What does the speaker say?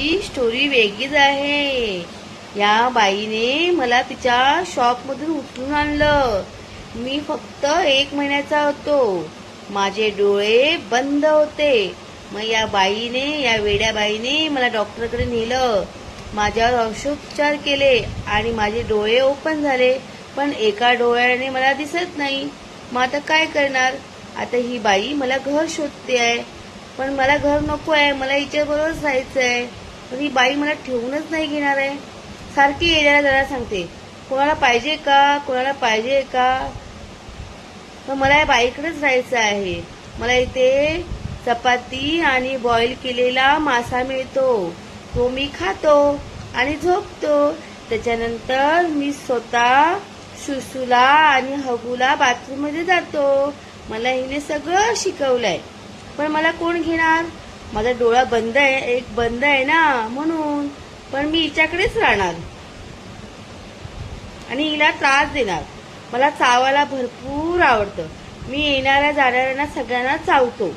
ही story वेगळीच आहे. या बाईने मला तिच्या शॉपमधून उचलून आणलं. मी फक्त एक महिन्याचा होतो. माझे डोळे बंद होते. मग या बाईने या वेड्या बाईने मला डॉक्टरकडे नेलं. माझ्यावर औषधोपचार केले आणि माझे डोळे ओपन झाले. पण एका डोळ्याने मला दिसत नाही. मग आता काय करणार? आता ही बाई मला घर शोधते आहे. पण मला घर नको आहे. मला हिच्याबरोबरच राहायचं आहे तर ही बाई मला ठेवूनच नाही घेणार आहे. सारखी येणाऱ्या जरा सांगते. कोणाला पाहिजे का? कोणाला पाहिजे का? तर मला या बाईकडेच राहायचं आहे. मला इथे चपाती आणि बॉईल केलेला मासा मिळतो. तो मी खातो आणि झोपतो. त्याच्यानंतर मी स्वतः सुसूला आणि हगूला बाथरूममध्ये जातो. मला हिने सगळं शिकवलंय. पण मला कोण घेणार? माझा डोळा बंद आहे एक बंद आहे ना म्हणून. पण मी हिच्याकडेच राहणार. आणि हिला त्रास देणार. मला चावायला भरपूर आवडतं. मी येणाऱ्या जाणाऱ्यांना सगळ्यांना चावतो.